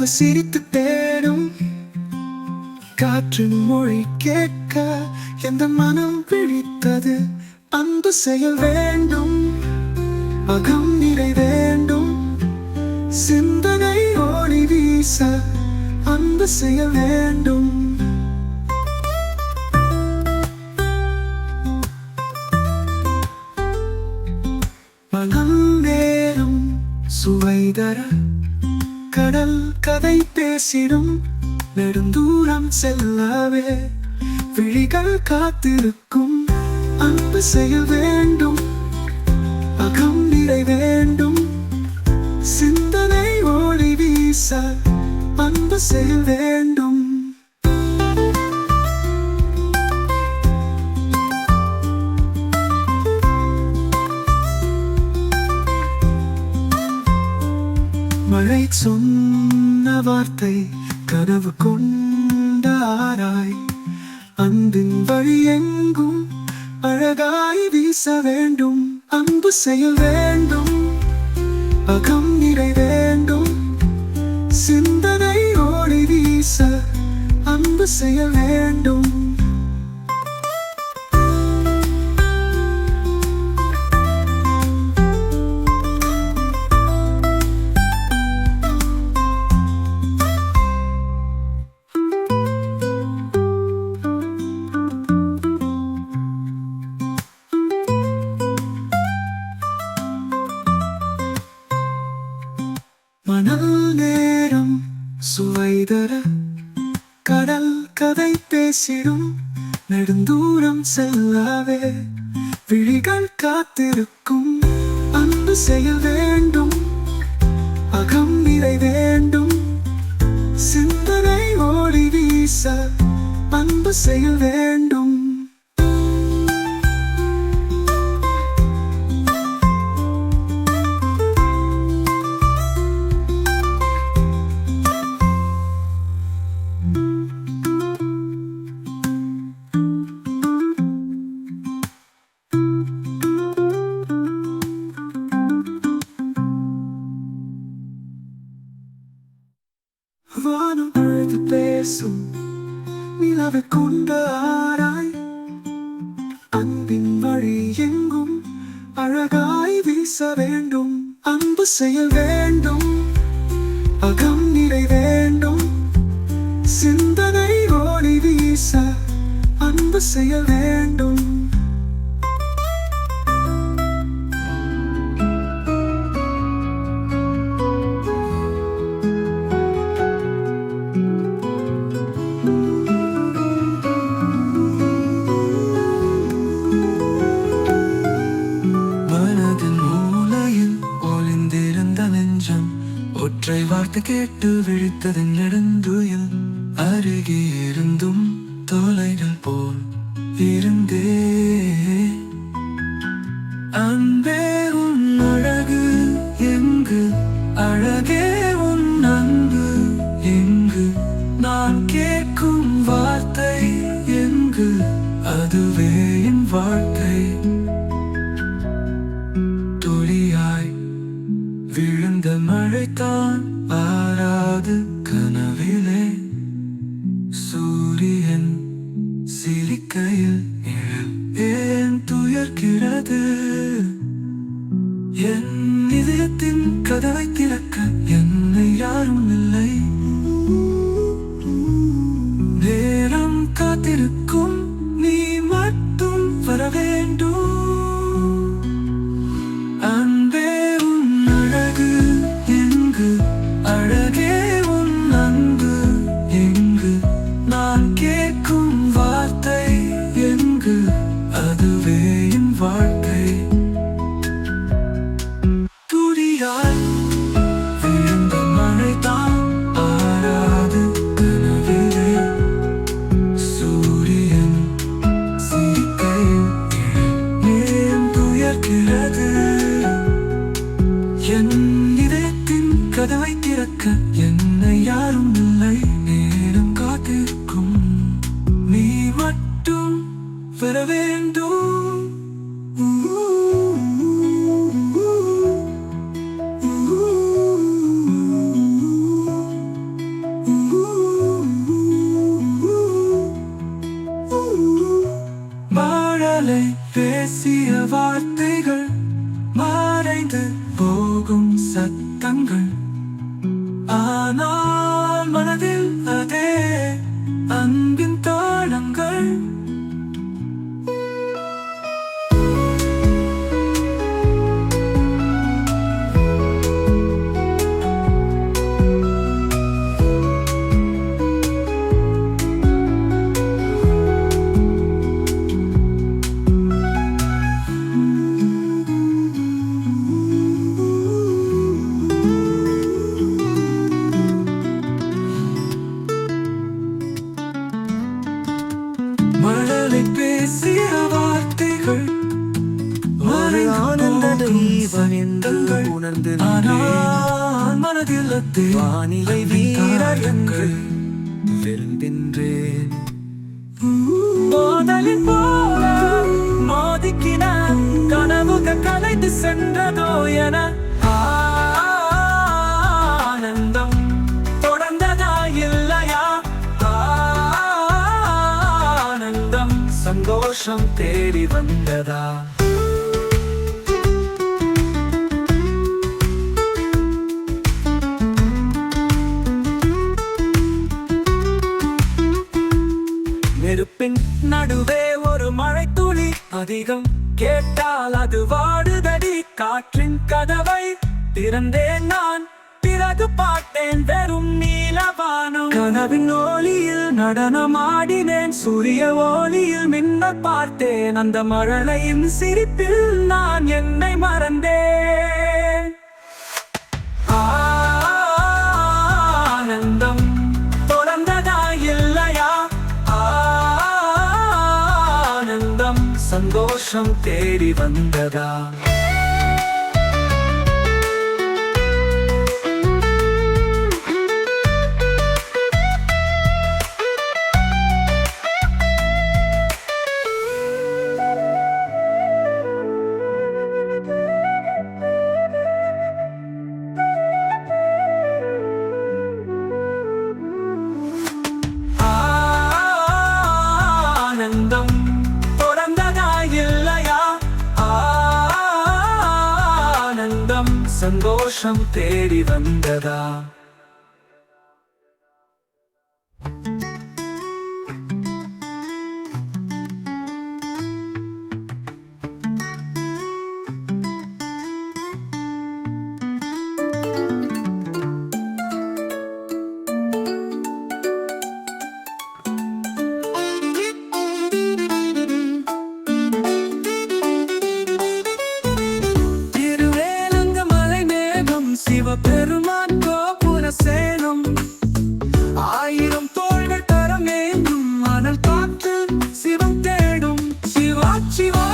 நிலவு சிரித்து தேடும். காற்றின் மொழி கேட்க எந்த மனம் பிடித்தது அன்பு செயல் வேண்டும் அகம் நிறை வேண்டும். சிந்தனை ஓடி வீச அன்பு செயல் வேண்டும். மனம் நேரம் சுவை தர கடல் கதை பேசிடும் நெடுந்தூரம் செல்லவே விழிகள் காத்திருக்கும் அன்பு செய்ய வேண்டும் அகம் நிறை வேண்டும். சிந்தனை ஒளி வீச அன்பு செய்ய வேண்டும். வார்த்தை கனவு கொண்டாராய். அன்பின் வழி எங்கும் அழகாய் வீச வேண்டும். அன்பு செய்ய வேண்டும். அகம் நிறை வேண்டும். சிந்தனை ஓடி வீச அன்பு செய்ய வேண்டும். சிதற கடல் கதை பேசிடும் நெடுந்தூரம் செல்லவே விழிகள் காத்திருக்கும் அன்பு செய்ய வேண்டும். அகம் நிறை வேண்டும். சிந்தனை ஓடி வீச அன்பு செய்ய வேண்டும். அன்பு செய்ய வேண்டும் அகம் நிலை வேண்டும். சிந்தனை ஓடி வீச அன்பு செய்ய வேண்டும். ஒற்றை வார்த்தை கேட்டு விழித்தது நெடுந்துயில். அருகே இருந்தும் தொலைகள் போல் இருந்தே. அன்பே ஆறாது கனவிலே. சூரியன் சிரிக்கையில் நிழல் ஏன் துயர்கிறது என் இதயத்தின் கதவை திறக்க என்னை யாரும் இல்லை. நேரம் காத்திருக்கும் நீ மட்டும் வர வேண்டும். கதவை திறக்க என்னை யாரும் இல்லை. நேரம் காத்திருக்கும். நீ மட்டும் பெற வேண்டும். பேசிய வார்த்தை அதே வானிலை வீரர் என்று. வெல்கின்றேன் மோதலின் போல மோதிக்கின கனவுகள் கலைந்து சென்றதோ என ஆனந்தம் தொடர்ந்ததா இல்லையா ஆனந்தம் சந்தோஷம் தேடி வந்ததா நடுவே ஒரு மழை துளி அதிகம் கேட்டால் அது வாடுதடி. காற்றின் கதவை திறந்தேன் நான். பிறகு பார்த்தேன் வெறும் நீலவானம். கனவின் ஒளியில் நடனமாடினேன். சூரிய ஒளியில் மின்ன பார்த்தேன். அந்த மழலையின் சிரிப்பில் நான் என்னை மறந்தேன். சந்தோஷம் தேடி வந்ததா? சந்தோஷம் தேடி வந்ததா? சிவா சிவா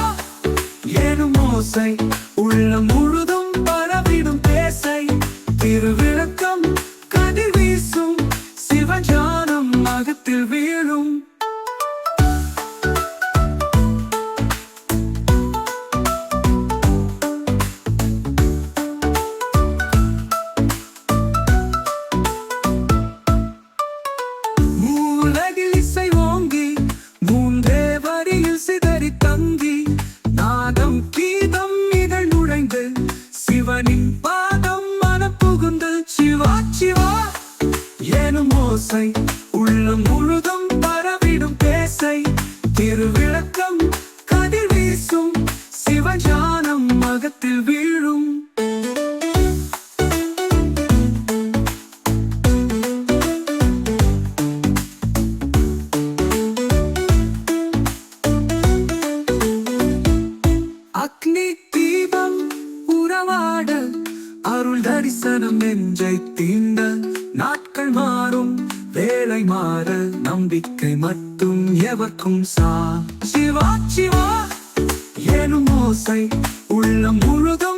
ஏனும் ஓசை உள்ளம் உள்ளம் முழுதும் பரவிடும் பேசை திருவிளக்கம் கதிர் வீசும். சிவஞானம் மகத்தில் வீழும். அக்னி தீபம் உறவாட. அருள் தரிசனம் நெஞ்சை தீண்ட. வேலை மாற நம்பிக்கை மட்டும் எவர்க்கும் சா சிவா சிவா எனும் ஓசை உள்ளம் முழுதும்